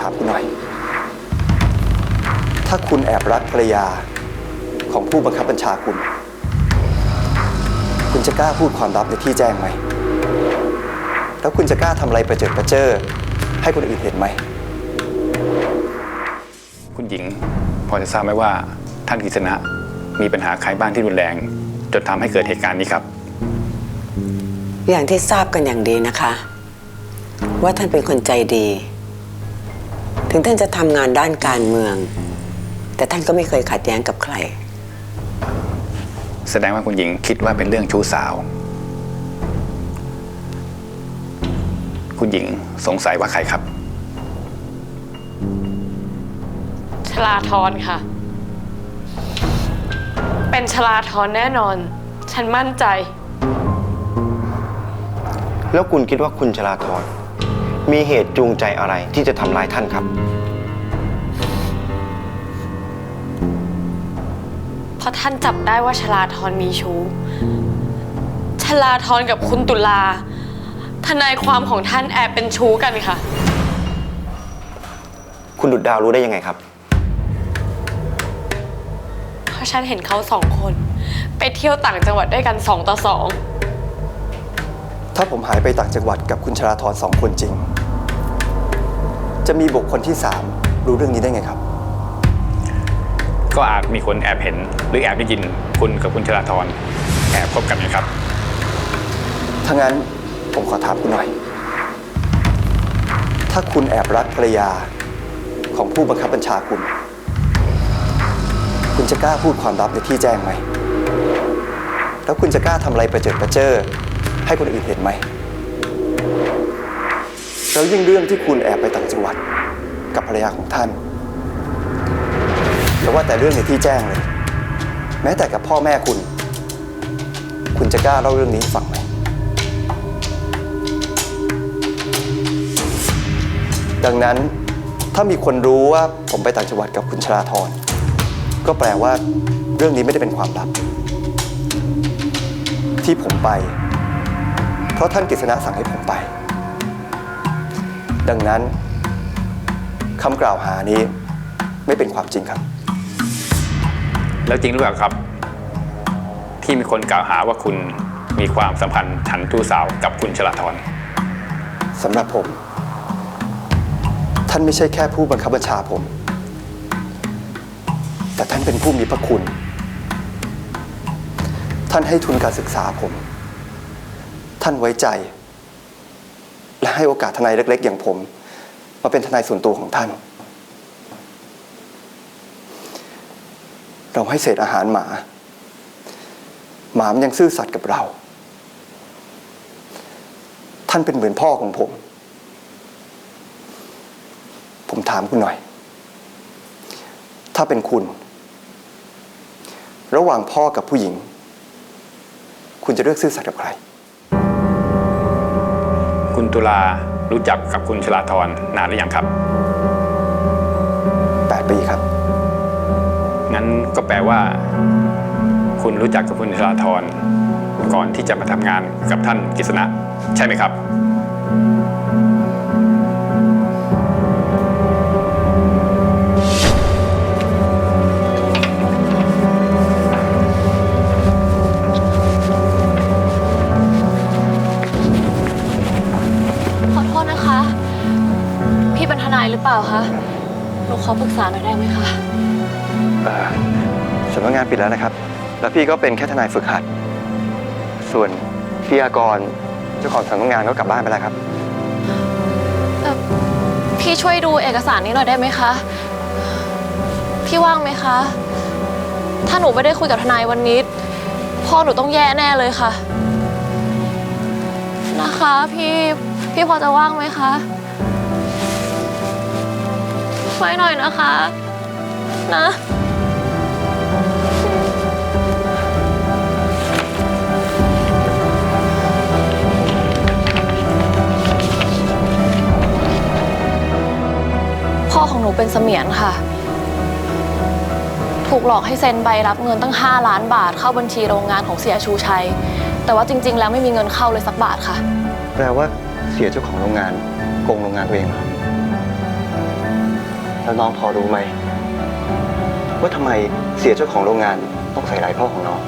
ถามคุณหน่อย ถ้าคุณแอบรักภรรยาของผู้บังคับบัญชาคุณ คุณจะกล้าพูดความลับในที่แจ้งไหม แล้วคุณจะกล้าทำอะไรประเจิดประเจ้อให้คนอื่นเห็นไหม คุณหญิงพอจะทราบไหมว่าท่านกฤษณะมีปัญหาใครบ้างที่รุนแรง จนทำให้เกิดเหตุการณ์นี้ครับ อย่างที่ทราบกันอย่างดีนะคะ ว่าท่านเป็นคนใจดี ถึงท่านจะทำงานด้านการเมือง แต่ท่านก็ไม่เคยขัดแย้งกับใคร แสดงว่าคุณหญิงคิดว่าเป็นเรื่องชู้สาว คุณหญิงสงสัยว่าใครครับ ชลาทรค่ะ เป็นชลาทรแน่นอน ฉันมั่นใจ แล้วคุณคิดว่าคุณชลาธร มีเหตุจูงใจอะไรที่จะทำร้ายท่านครับ เพราะท่านจับได้ว่าชลาทรมีชู้ ชลาทรกับคุณตุลา ทนายความของท่านแอบเป็นชู้กันค่ะ คุณดุดดาวรู้ได้ยังไงครับ เพราะฉันเห็นเขาสองคน ไปเที่ยวต่างจังหวัดด้วยกันสองต่อสอง ถ้าผมหายไปต่างจังหวัดกับคุณชราธรสองคนจริง จะมีบุคคลที่สามรู้เรื่องนี้ได้ไงครับ ก็อาจมีคนแอบเห็นหรือแอบได้ยินคุณกับคุณชลาธรแอบคบกันนะครับ ถ้างั้นผมขอถามคุณหน่อย ถ้าคุณแอบรักภรรยาของผู้บังคับบัญชาคุณ คุณจะกล้าพูดความลับในที่แจ้งไหม แล้วคุณจะกล้าทำอะไรประเจิดประเจ้อ ให้คนอื่นเห็นไหม แล้วยิ่งเรื่องที่คุณแอบไปต่างจังหวัดกับภรรยาของท่านอย่าว่าแต่เรื่องในที่แจ้งเลย แม้แต่กับพ่อแม่คุณ คุณจะกล้าเล่าเรื่องนี้ให้ฟังไหม ดังนั้นถ้ามีคนรู้ว่าผมไปต่างจังหวัดกับคุณชราธรก็แปลว่าเรื่องนี้ไม่ได้เป็นความลับ ที่ผมไป ราะท่านกฤษณะสั่งให้ผมไป ดังนั้นคำกล่าวหานี้ไม่เป็นความจริงครับ แล้วจริงหรือเปล่าครับ ที่มีคนกล่าวหาว่าคุณมีความสัมพันธ์ฉันทู้สาวกับคุณชลาธรสำหรับผม ท่านไม่ใช่แค่ผู้บังคับบัญชาผม แต่ท่านเป็นผู้มีพระคุณ ท่านให้ทุนการศึกษาผม ท่านไว้ใจ และให้โอกาสทนายเล็ก ๆ อย่างผม มาเป็นทนายส่วนตัวของท่าน เราให้เศษอาหารหมา หมามันยังซื่อสัตย์กับเรา ท่านเป็นเหมือนพ่อของผม ผมถามคุณหน่อย ถ้าเป็นคุณ ระหว่างพ่อกับผู้หญิง คุณจะเลือกซื่อสัตย์กับใคร คุณตุลารู้จักกับคุณชลาธรนานหรือยังครับ 8 ปีครับ งั้นก็แปลว่า คุณรู้จักกับคุณชลาธรก่อนที่จะมาทำงานกับท่านกฤษณะใช่ไหมครับ นะคะ พี่เป็นทนายหรือเปล่าคะ หนูขอปรึกษาหน่อยได้ไหมคะ เอ่อสำนักงานปิดแล้วนะครับ แล้วพี่ก็เป็นแค่ทนายฝึกหัด ส่วนพี่อากรเจ้าของสำนักงานก็กลับบ้านไปแล้วครับ พี่ช่วยดูเอกสารนี้หน่อยได้ไหมคะ พี่ว่างไหมคะ ถ้าหนูไม่ได้คุยกับทนายวันนี้ พ่อหนูต้องแย่แน่เลยค่ะ นะคะพี่ พี่พอจะว่างไหมคะช่วยหน่อยนะคะ นะพ่อของหนูเป็นเสมียนค่ะ ถูกหลอกให้เซ็นใบรับเงินตั้ง 5 ล้านบาทเข้าบัญชีโรงงานของเสียชูชัย แต่ว่าจริง ๆ แล้วไม่มีเงินเข้าเลยสักบาทค่ะ แปลว่า เสียเจ้าของโรงงานโกงโรงงานตัวเองเหรอแล้วน้องพอรู้ไหมว่าทำไมเสียเจ้าของโรงงานต้องใส่ร้ายพ่อของน้อง